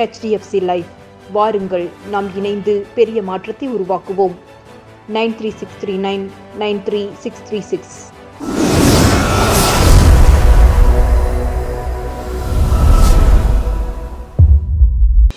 HDFC life வாருங்கள் நாம் இணைந்து பெரிய மாற்றத்தை உருவாக்குவோம். Nine three six three nine nine three six three six.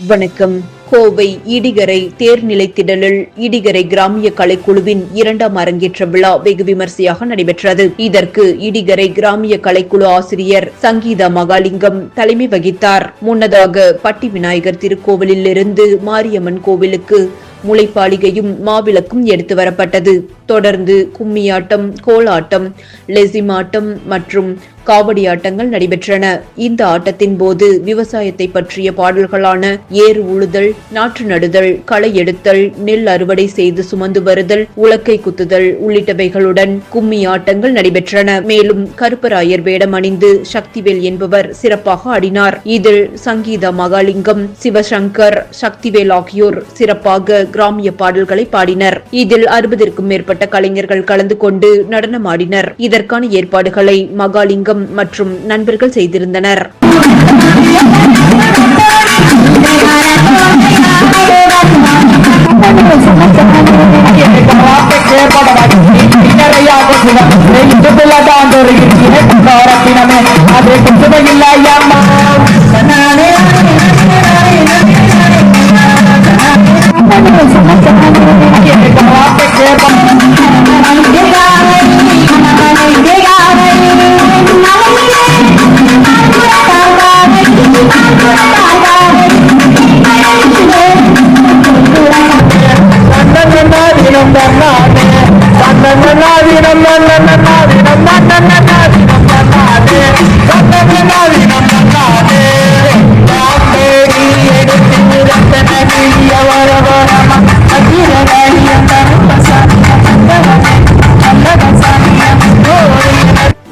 வணக்கம். கோவை இடிகரை தேர்நிலைத்திடலில் இடிகரை கிராமிய கலைக்குழுவின் இரண்டாம் அரங்கேற்ற விழா வெகு விமர்சையாக நடைபெற்றது. இதற்கு இடிகரை கிராமிய கலைக்குழு ஆசிரியர் சங்கீதா மகாலிங்கம் தலைமை வகித்தார். முன்னதாக பட்டி விநாயகர் திருக்கோவிலில் இருந்து மாரியம்மன் கோவிலுக்கு முளைப்பாளிகையும் மாவிளக்கும் எடுத்து வரப்பட்டது. தொடர்ந்து கும்மியாட்டம் கோலாட்டம் லெசிமாட்டம் மற்றும் காவடி ஆட்டங்கள் நடைபெற்றன. இந்த ஆட்டத்தின் போது விவசாயத்தை பற்றிய பாடல்களான ஏறு உழுதல் நாற்று நடுதல் களை எடுத்தல் நெல் அறுவடை செய்து சுமந்து வருதல் உலக்கை குத்துதல் உள்ளிட்டவைகளுடன் கும்மி ஆட்டங்கள் நடைபெற்றன. மேலும் கருப்பராயர் வேடம் அணிந்து சக்திவேல் என்பவர் சிறப்பாக ஆடினார். இதில் சங்கீதா மகாலிங்கம் சிவசங்கர் சக்திவேல் ஆகியோர் சிறப்பாக கிராமிய பாடல்களை பாடினர். இதில் அறுபதற்கும் மேற்பட்ட மேற்பட்ட கலைஞர்கள் கலந்து கொண்டு நடனமாடினர். இதற்கான ஏற்பாடுகளை மகாலிங்கம் மற்றும் நண்பர்கள் செய்திருந்தனர்.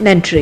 நன்றி.